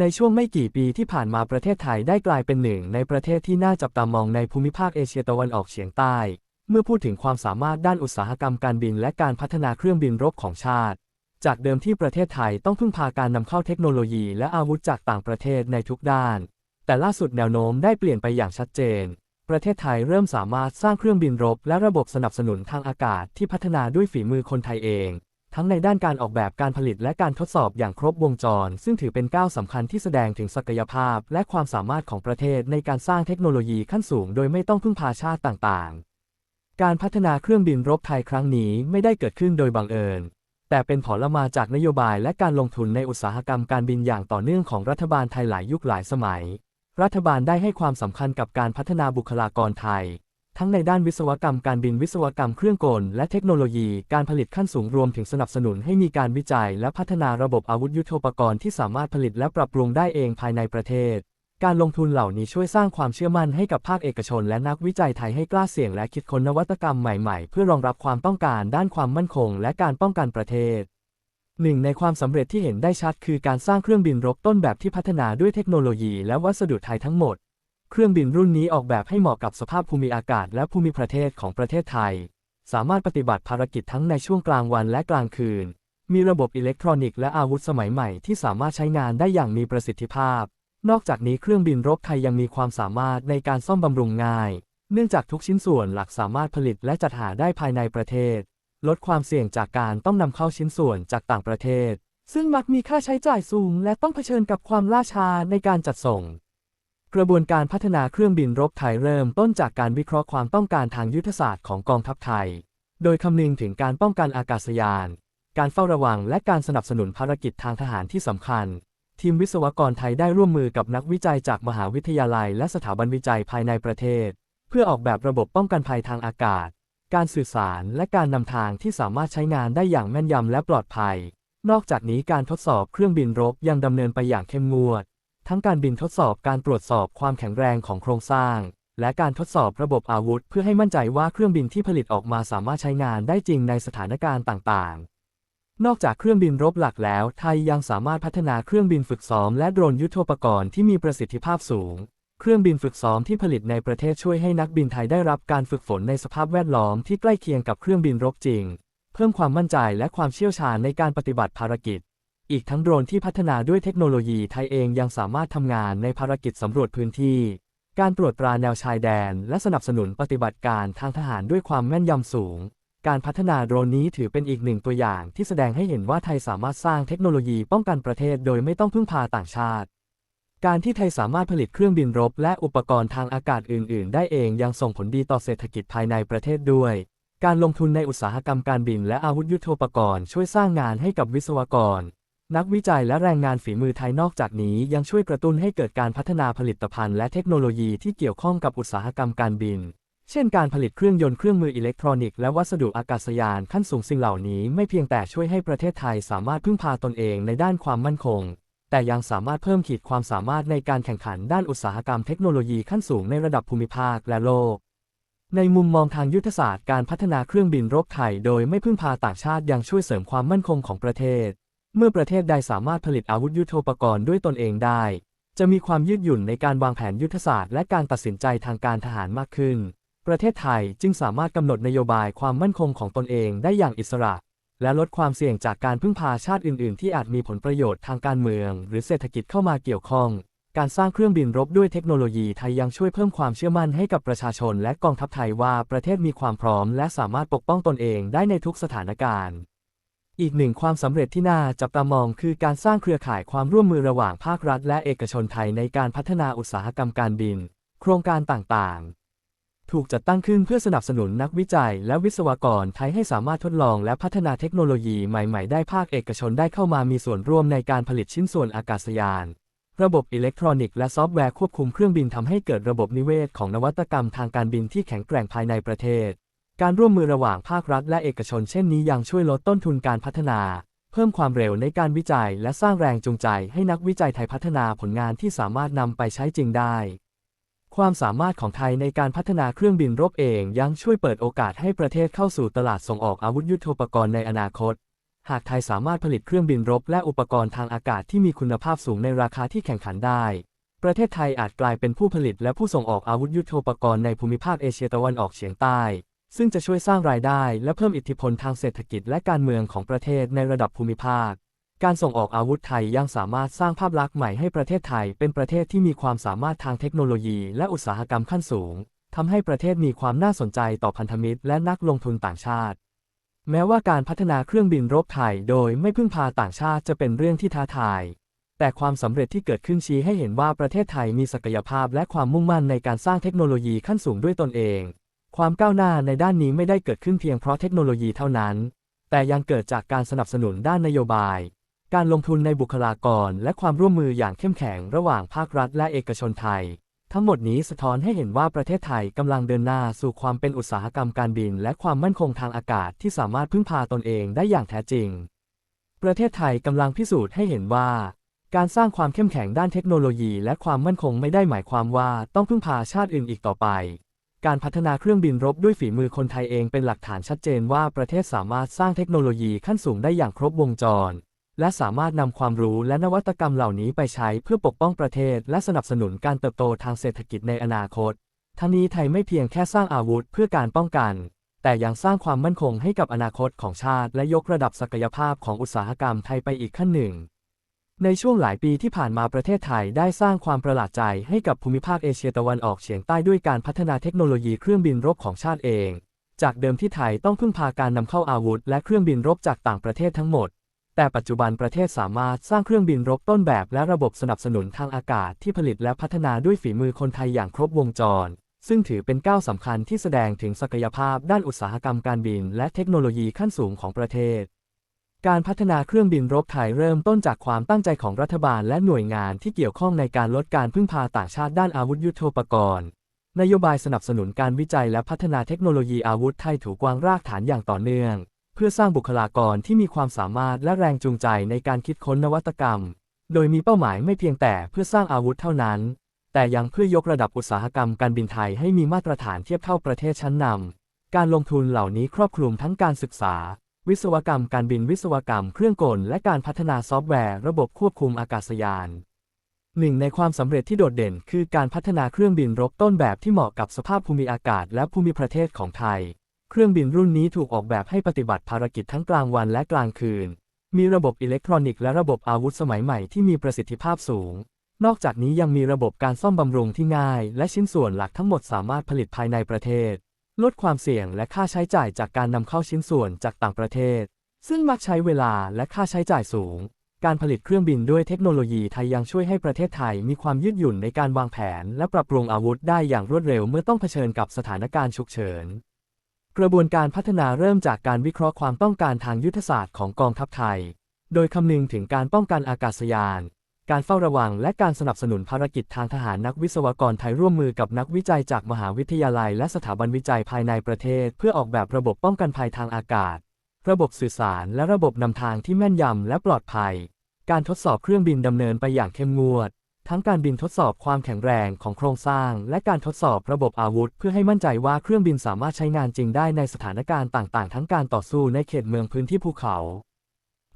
ในช่วงไม่กี่ปีที่ผ่านมาประเทศไทยได้กลายเป็นหนึ่งในประเทศที่น่าจับตามองในภูมิภาคเอเชียตะวันออกเฉียงใต้ เมื่อพูดถึงความสามารถด้านอุตสาหกรรมการบินและการพัฒนาเครื่องบินรบของชาติ จากเดิมที่ประเทศไทยต้องพึ่งพาการนำเข้าเทคโนโลยีและอาวุธจากต่างประเทศในทุกด้าน แต่ล่าสุดแนวโน้มได้เปลี่ยนไปอย่างชัดเจน ประเทศไทยเริ่มสามารถสร้างเครื่องบินรบ และระบบสนับสนุนทางอากาศที่พัฒนาด้วยฝีมือคนไทยเอง ทั้งในด้านการออกแบบการผลิตและการทดสอบอย่างครบวงจร ซึ่งถือเป็นก้าวสำคัญที่แสดงถึงศักยภาพ และความสามารถของประเทศในการสร้างเทคโนโลยีขั้นสูงโดยไม่ต้องพึ่งพาชาติต่างๆ การพัฒนาเครื่องบินรบไทยครั้งนี้ไม่ได้เกิดขึ้นโดยบังเอิญ แต่เป็นผลมาจากนโยบายและการลงทุนในอุตสาหกรรมการบินอย่างต่อเนื่องของรัฐบาลไทยหลายยุคหลายสมัย รัฐบาลได้ให้ความสำคัญกับการพัฒนาบุคลากรไทย ทั้งในด้านวิศวกรรมการบินวิศวกรรมเครื่องกล และเทคโนโลยีการผลิตขั้นสูงรวมถึงสนับสนุนให้มีการวิจัย และพัฒนาระบบอาวุธยุทโธปกรณ์ที่สามารถผลิตและปรับปรุงได้เองภายในประเทศ การลงทุนเหล่านี้ช่วยสร้างความเชื่อมั่นให้กับภาคเอกชน และนักวิจัยไทยให้กล้าเสี่ยงและคิดค้นนวัตกรรมใหม่ๆ เพื่อรองรับความต้องการด้านความมั่นคง และการป้องกันประเทศหนึ่งในความสำเร็จที่เห็นได้ชัดคือการสร้างเครื่องบินรบต้นแบบที่พัฒนาด้วยเทคโนโลยีและวัสดุไทยทั้งหมด เครื่องบินรุ่นนี้ออกแบบให้เหมาะกับสภาพภูมิอากาศและภูมิประเทศของประเทศไทย สามารถปฏิบัติภารกิจทั้งในช่วงกลางวันและกลางคืน มีระบบอิเล็กทรอนิกส์และอาวุธสมัยใหม่ที่สามารถใช้งานได้อย่างมีประสิทธิภาพ นอกจากนี้เครื่องบินรบไทยยังมีความสามารถในการซ่อมบำรุงง่าย เนื่องจากทุกชิ้นส่วนหลักสามารถผลิตและจัดหาได้ภายในประเทศ ลดความเสี่ยงจากการต้องนำเข้าชิ้นส่วนจากต่างประเทศ ซึ่งมักมีค่าใช้จ่ายสูง และต้องเผชิญกับความล่าช้าในการจัดส่ง กระบวนการพัฒนาเครื่องบินรบไทยเริ่มต้นจากการวิเคราะห์ความต้องการทางยุทธศาสตร์ของกองทัพไทย โดยคำนึงถึงการป้องกันอากาศยาน การเฝ้าระวังและการสนับสนุนภารกิจทางทหารที่สำคัญ ทีมวิศวกรไทยได้ร่วมมือกับนักวิจัยจากมหาวิทยาลัย และสถาบันวิจัยภายในประเทศ เพื่อออกแบบระบบป้องกันภัยทางอากาศ การสื่อสารและการนำทางที่สามารถใช้งานได้อย่างแม่นยำและปลอดภัย นอกจากนี้การทดสอบเครื่องบินรบยังดำเนินไปอย่างเข้มงวด ทั้งการบินทดสอบการตรวจสอบความแข็งแรงของโครงสร้าง และการทดสอบระบบอาวุธ เพื่อให้มั่นใจว่าเครื่องบินที่ผลิตออกมาสามารถใช้งานได้จริงในสถานการณ์ต่างๆ นอกจากเครื่องบินรบหลักแล้ว ไทยยังสามารถพัฒนาเครื่องบินฝึกซ้อมและโดรนยุทโธปกรณ์ที่มีประสิทธิภาพสูง เครื่องบินฝึกซ้อมที่ผลิตในประเทศช่วยให้นักบินไทยได้รับการฝึกฝนในสภาพแวดล้อมที่ใกล้เคียงกับเครื่องบินรบจริง เพิ่มความมั่นใจและความเชี่ยวชาญในการปฏิบัติภารกิจ อีกทั้งโดรนที่พัฒนาด้วยเทคโนโลยีไทยเองยังสามารถทำงานในภารกิจสำรวจพื้นที่ การตรวจตราแนวชายแดน และสนับสนุนปฏิบัติการทางทหารด้วยความแม่นยำสูง การพัฒนาโดรนนี้ถือเป็นอีกหนึ่งตัวอย่างที่แสดงให้เห็นว่าไทยสามารถสร้างเทคโนโลยีป้องกันประเทศโดยไม่ต้องพึ่งพาต่างชาติ การที่ไทยสามารถผลิตเครื่องบินรบ และอุปกรณ์ทางอากาศอื่น ๆ ได้เองยังส่งผลดีต่อเศรษฐกิจภายในประเทศด้วยการลงทุนในอุตสาหกรรมการบินและอาวุธยุทโธปกรณ์ช่วยสร้างงานให้กับวิศวกร นักวิจัยและแรงงานฝีมือไทยนอกจากนี้ยังช่วยกระตุ้นให้เกิดการพัฒนาผลิตภัณฑ์และเทคโนโลยีที่เกี่ยวข้องกับอุตสาหกรรมการบิน เช่นการผลิตเครื่องยนต์เครื่องมืออิเล็กทรอนิกส์และวัสดุอากาศยานขั้นสูงสิ่งเหล่านี้ไม่เพียงแต่ช่วยให้ประเทศไทยสามารถพึ่งพาตนเองในด้านความมั่นคง แต่ยังสามารถเพิ่มขีดความสามารถในการแข่งขันด้านอุตสาหกรรมเทคโนโลยีขั้นสูงในระดับภูมิภาคและโลกในมุมมองทางยุทธศาสตร์การพัฒนาเครื่องบินรบไทยโดยไม่พึ่งพาต่างชาติยังช่วยเสริมความมั่นคงของประเทศ เมื่อประเทศใดสามารถผลิตอาวุธยุทโธปกรณ์ด้วยตนเองได้ จะมีความยืดหยุ่นในการวางแผนยุทธศาสตร์และการตัดสินใจทางการทหารมากขึ้น ประเทศไทยจึงสามารถกำหนดนโยบายความมั่นคงของตนเองได้อย่างอิสระ และลดความเสี่ยงจากการพึ่งพาชาติอื่น ๆ ที่อาจมีผลประโยชน์ทางการเมือง หรือเศรษฐกิจเข้ามาเกี่ยวข้อง การสร้างเครื่องบินรบด้วยเทคโนโลยีไทยยังช่วยเพิ่มความเชื่อมั่นให้กับประชาชน และกองทัพไทยว่าประเทศมีความพร้อม และสามารถปกป้องตนเองได้ในทุกสถานการณ์ อีกหนึ่งความสำเร็จที่น่าจับตามองคือการสร้างเครือข่ายความร่วมมือระหว่างภาครัฐและเอกชนไทยในการพัฒนาอุตสาหกรรมการบิน โครงการต่างๆ ถูกจัดตั้งขึ้นเพื่อสนับสนุนนักวิจัยและวิศวกรไทยให้สามารถทดลองและพัฒนาเทคโนโลยีใหม่ ๆ ได้ภาคเอกชนได้เข้ามามีส่วนร่วมในการผลิตชิ้นส่วนอากาศยาน ระบบอิเล็กทรอนิกส์และซอฟต์แวร์ควบคุมเครื่องบินทำให้เกิดระบบนิเวศของนวัตกรรมทางการบินที่แข็งแกร่งภายในประเทศ การร่วมมือระหว่างภาครัฐและเอกชนเช่นนี้ยังช่วยลดต้นทุนการพัฒนา เพิ่มความเร็วในการวิจัย และสร้างแรงจูงใจให้นักวิจัยไทยพัฒนาผลงานที่สามารถนำไปใช้จริงได้ ความสามารถของไทยในการพัฒนาเครื่องบินรบเองยังช่วยเปิดโอกาสให้ประเทศเข้าสู่ตลาดส่งออกอาวุธยุทโธปกรณ์ในอนาคต หากไทยสามารถผลิตเครื่องบินรบและอุปกรณ์ทางอากาศที่มีคุณภาพสูงในราคาที่แข่งขันได้ประเทศไทยอาจกลายเป็นผู้ผลิตและผู้ส่งออกอาวุธยุทโธปกรณ์ในภูมิภาคเอเชียตะวันออกเฉียงใต้ ซึ่งจะช่วยสร้างรายได้และเพิ่มอิทธิพลทางเศรษฐกิจและการเมืองของประเทศในระดับภูมิภาค การส่งออกอาวุธไทยยังสามารถสร้างภาพลักษณ์ใหม่ให้ประเทศไทยเป็นประเทศที่มีความสามารถทางเทคโนโลยีและอุตสาหกรรมขั้นสูงทำให้ประเทศมีความน่าสนใจต่อพันธมิตรและนักลงทุนต่างชาติ แม้ว่าการพัฒนาเครื่องบินรบไทยโดยไม่พึ่งพาต่างชาติจะเป็นเรื่องที่ท้าทาย แต่ความสำเร็จที่เกิดขึ้นชี้ให้เห็นว่าประเทศไทยมีศักยภาพและความมุ่งมั่นในการสร้างเทคโนโลยีขั้นสูงด้วยตนเอง ความก้าวหน้าในด้านนี้ไม่ได้เกิดขึ้นเพียงเพราะเทคโนโลยีเท่านั้น แต่ยังเกิดจากการสนับสนุนด้านนโยบาย การลงทุนในบุคลากร และความร่วมมืออย่างเข้มแข็งระหว่างภาครัฐและเอกชนไทย ทั้งหมดนี้สะท้อนให้เห็นว่าประเทศไทยกำลังเดินหน้าสู่ความเป็นอุตสาหกรรมการบิน และความมั่นคงทางอากาศที่สามารถพึ่งพาตนเองได้อย่างแท้จริง ประเทศไทยกำลังพิสูจน์ให้เห็นว่าการสร้างความเข้มแข็งด้านเทคโนโลยีและความมั่นคงไม่ได้หมายความว่าต้องพึ่งพาชาติอื่นอีกต่อไป การพัฒนาเครื่องบินรบด้วยฝีมือคนไทยเองเป็นหลักฐานชัดเจนว่าประเทศสามารถสร้างเทคโนโลยีขั้นสูงได้อย่างครบวงจร และสามารถนำความรู้และนวัตกรรมเหล่านี้ไปใช้เพื่อปกป้องประเทศ และสนับสนุนการเติบโตทางเศรษฐกิจในอนาคตทั้งนี้ไทยไม่เพียงแค่สร้างอาวุธเพื่อการป้องกัน แต่ยังสร้างความมั่นคงให้กับอนาคตของชาติ และยกระดับศักยภาพของอุตสาหกรรมไทยไปอีกขั้นหนึ่ง ในช่วงหลายปีที่ผ่านมาประเทศไทยได้สร้างความประหลาดใจให้กับภูมิภาคเอเชียตะวันออกเฉียงใต้ด้วยการพัฒนาเทคโนโลยีเครื่องบินรบของชาติเอง จากเดิมที่ไทยต้องพึ่งพาการนำเข้าอาวุธ และเครื่องบินรบจากต่างประเทศทั้งหมด แต่ปัจจุบันประเทศสามารถสร้างเครื่องบินรบต้นแบบและระบบสนับสนุนทางอากาศที่ผลิตและพัฒนาด้วยฝีมือคนไทยอย่างครบวงจร ซึ่งถือเป็นก้าวสำคัญที่แสดงถึงศักยภาพด้านอุตสาหกรรมการบิน และเทคโนโลยีขั้นสูงของประเทศ การพัฒนาเครื่องบินรบไทยเริ่มต้นจากความตั้งใจของรัฐบาลและหน่วยงานที่เกี่ยวข้องในการลดการพึ่งพาต่างชาติด้านอาวุธยุโทโธปกรณ์ นโยบายสนับสนุนการวิจัยและพัฒนาเทคโนโลยีอาวุธไทยถูกวางรากฐานอย่างต่อเนื่อง เพื่อสร้างบุคลากรที่มีความสามารถและแรงจูงใจในการคิดค้นนวัตกรรม โดยมีเป้าหมายไม่เพียงแต่เพื่อสร้างอาวุธเท่านั้น แต่ยังเพื่อยกระดับอุตสาหกรรมการบินไทยให้มีมาตรฐานเทียบเท่าประเทศชั้นนำการลงทุนเหล่านี้ครอบคลุมทั้งการศึกษา วิศวกรรมการบินวิศวกรรมเครื่องกลและการพัฒนาซอฟต์แวร์ระบบควบคุมอากาศยานหนึ่งในความสำเร็จที่โดดเด่นคือการพัฒนาเครื่องบินรบต้นแบบที่เหมาะกับสภาพภูมิอากาศและภูมิประเทศของไทย เครื่องบินรุ่นนี้ถูกออกแบบให้ปฏิบัติภารกิจทั้งกลางวันและกลางคืน มีระบบอิเล็กทรอนิกส์และระบบอาวุธสมัยใหม่ที่มีประสิทธิภาพสูง นอกจากนี้ยังมีระบบการซ่อมบำรุงที่ง่าย และชิ้นส่วนหลักทั้งหมดสามารถผลิตภายในประเทศ ลดความเสี่ยงและค่าใช้จ่ายจากการนำเข้าชิ้นส่วนจากต่างประเทศ ซึ่งมักใช้เวลาและค่าใช้จ่ายสูง การผลิตเครื่องบินด้วยเทคโนโลยีไทยยังช่วยให้ประเทศไทยมีความยืดหยุ่นในการวางแผน และปรับปรุงอาวุธได้อย่างรวดเร็วเมื่อต้องเผชิญกับสถานการณ์ฉุกเฉิน กระบวนการพัฒนาเริ่มจากการวิเคราะห์ความต้องการทางยุทธศาสตร์ของกองทัพไทย โดยคำนึงถึงการป้องกันอากาศยาน การเฝ้าระวังและการสนับสนุนภารกิจทางทหารนักวิศวกรไทยร่วมมือกับนักวิจัยจากมหาวิทยาลัย และสถาบันวิจัยภายในประเทศ เพื่อออกแบบระบบป้องกันภัยทางอากาศ ระบบสื่อสารและระบบนำทางที่แม่นยำและปลอดภัย การทดสอบเครื่องบินดำเนินไปอย่างเข้มงวด ทั้งการบินทดสอบความแข็งแรงของโครงสร้าง และการทดสอบระบบอาวุธ เพื่อให้มั่นใจว่าเครื่องบินสามารถใช้งานจริงได้ในสถานการณ์ต่าง ๆ ทั้งการต่อสู้ในเขตเมืองพื้นที่ภูเขา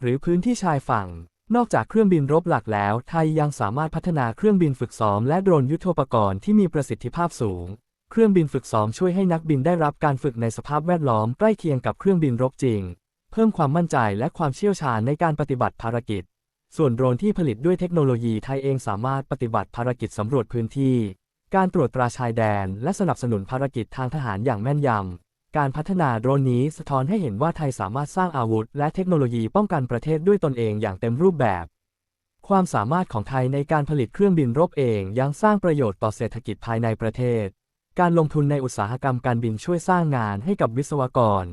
หรือพื้นที่ชายฝั่ง นอกจากเครื่องบินรบหลักแล้ว ไทยยังสามารถพัฒนาเครื่องบินฝึกซ้อมและโดรนยุทโธปกรณ์ที่มีประสิทธิภาพสูง เครื่องบินฝึกซ้อมช่วยให้นักบินได้รับการฝึกในสภาพแวดล้อมใกล้เคียงกับเครื่องบินรบจริง เพิ่มความมั่นใจและความเชี่ยวชาญในการปฏิบัติภารกิจ ส่วนโดรนที่ผลิตด้วยเทคโนโลยีไทยเองสามารถปฏิบัติภารกิจสำรวจพื้นที่ การตรวจตราชายแดน และสนับสนุนภารกิจทางทหารอย่างแม่นยำ การพัฒนาโดรนนี้สะท้อนให้เห็นว่าไทยสามารถสร้างอาวุธ และเทคโนโลยีป้องกันประเทศด้วยตนเองอย่างเต็มรูปแบบ ความสามารถของไทยในการผลิตเครื่องบินรบเองยังสร้างประโยชน์ต่อเศรษฐกิจภายในประเทศ การลงทุนในอุตสาหกรรมการบินช่วยสร้างงานให้กับวิศวกร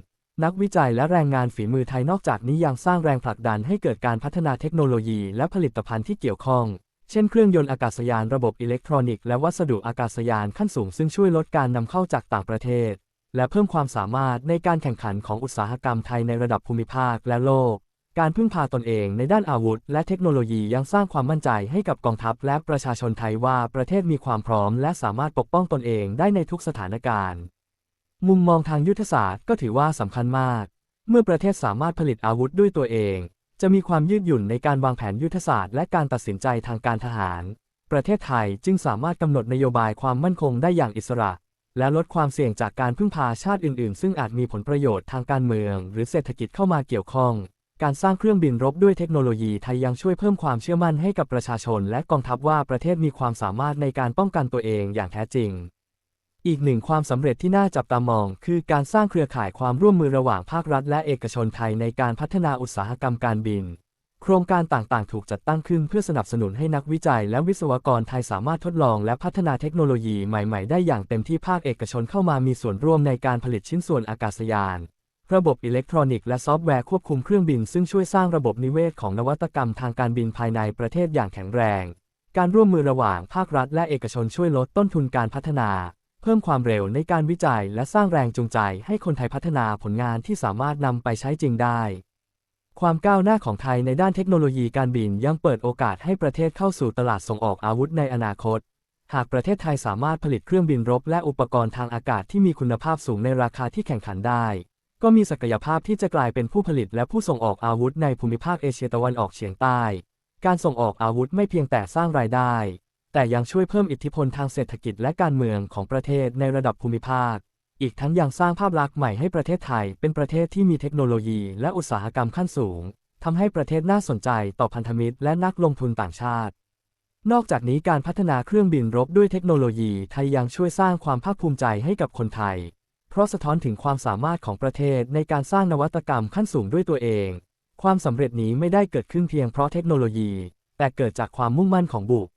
นักวิจัยและแรงงานฝีมือไทยนอกจากนี้ยังสร้างแรงผลักดันให้เกิดการพัฒนาเทคโนโลยีและผลิตภัณฑ์ที่เกี่ยวข้องเช่นเครื่องยนต์อากาศยานระบบอิเล็กทรอนิกส์และวัสดุอากาศยานขั้นสูงซึ่งช่วยลดการนำเข้าจากต่างประเทศ และเพิ่มความสามารถในการแข่งขันของอุตสาหกรรมไทยในระดับภูมิภาคและโลก การพึ่งพาตนเองในด้านอาวุธ และเทคโนโลยียังสร้างความมั่นใจให้กับกองทัพและประชาชนไทยว่าประเทศมีความพร้อม และสามารถปกป้องตนเองได้ในทุกสถานการณ์ มุมมองทางยุทธศาสตร์ก็ถือว่าสำคัญมาก เมื่อประเทศสามารถผลิตอาวุธด้วยตัวเอง จะมีความยืดหยุ่นในการวางแผนยุทธศาสตร์และการตัดสินใจทางการทหาร ประเทศไทยจึงสามารถกำหนดนโยบายความมั่นคงได้อย่างอิสระ และลดความเสี่ยงจากการพึ่งพาชาติอื่นๆ ซึ่งอาจมีผลประโยชน์ทางการเมือง หรือเศรษฐกิจเข้ามาเกี่ยวข้อง การสร้างเครื่องบินรบด้วยเทคโนโลยีไทยยังช่วยเพิ่มความเชื่อมั่นให้กับประชาชน และกองทัพว่าประเทศมีความสามารถในการป้องกันตัวเองอย่างแท้จริง อีกหนึ่งความสำเร็จที่น่าจับตามอง คือการสร้างเครือข่ายความร่วมมือระหว่างภาครัฐ และเอกชนไทยในการพัฒนาอุตสาหกรรมการบิน ครงการต่างๆ ถูกจัดตั้งขึ้นเพื่อสนับสนุนให้นักวิจัยและวิศวกรไทยสามารถทดลองและพัฒนาเทคโนโลยีใหม่ ๆ ได้อย่างเต็มที่ภาคเอกชนเข้ามามีส่วนร่วมในการผลิตชิ้นส่วนอากาศยาน ระบบอิเล็กทรอนิกส์และซอฟต์แวร์ควบคุมเครื่องบิน ซึ่งช่วยสร้างระบบนิเวศของนวัตกรรมทางการบินภายในประเทศอย่างแข็งแรง การร่วมมือระหว่างภาครัฐ และเอกชนช่วยลดต้นทุนการพัฒนา เพิ่มความเร็วในการวิจัย และสร้างแรงจูงใจ ให้คนไทยพัฒนาผลงานที่สามารถนำไปใช้จริงได้ ความก้าวหน้าของไทยในด้านเทคโนโลยีการบินยังเปิดโอกาสให้ประเทศเข้าสู่ตลาดส่งออกอาวุธในอนาคต หากประเทศไทยสามารถผลิตเครื่องบินรบและอุปกรณ์ทางอากาศที่มีคุณภาพสูงในราคาที่แข่งขันได้ ก็มีศักยภาพที่จะกลายเป็นผู้ผลิตและผู้ส่งออกอาวุธในภูมิภาคเอเชียตะวันออกเฉียงใต้ การส่งออกอาวุธไม่เพียงแต่สร้างรายได้ แต่ยังช่วยเพิ่มอิทธิพลทางเศรษฐกิจและการเมืองของประเทศในระดับภูมิภาค อีกทั้งยังสร้างภาพลักษณ์ใหม่ให้ประเทศไทย เป็นประเทศที่มีเทคโนโลยีและอุตสาหกรรมขั้นสูงทำให้ประเทศน่าสนใจต่อพันธมิตรและนักลงทุนต่างชาติ นอกจากนี้การพัฒนาเครื่องบินรบด้วยเทคโนโลยีไทยยังช่วยสร้างความภาคภูมิใจให้กับคนไทย เพราะสะท้อนถึงความสามารถของประเทศในการสร้างนวัตกรรมขั้นสูงด้วยตัวเอง ความสำเร็จนี้ไม่ได้เกิดขึ้นเพียงเพราะเทคโนโลยี แต่เกิดจากความมุ่งมั่นของบุค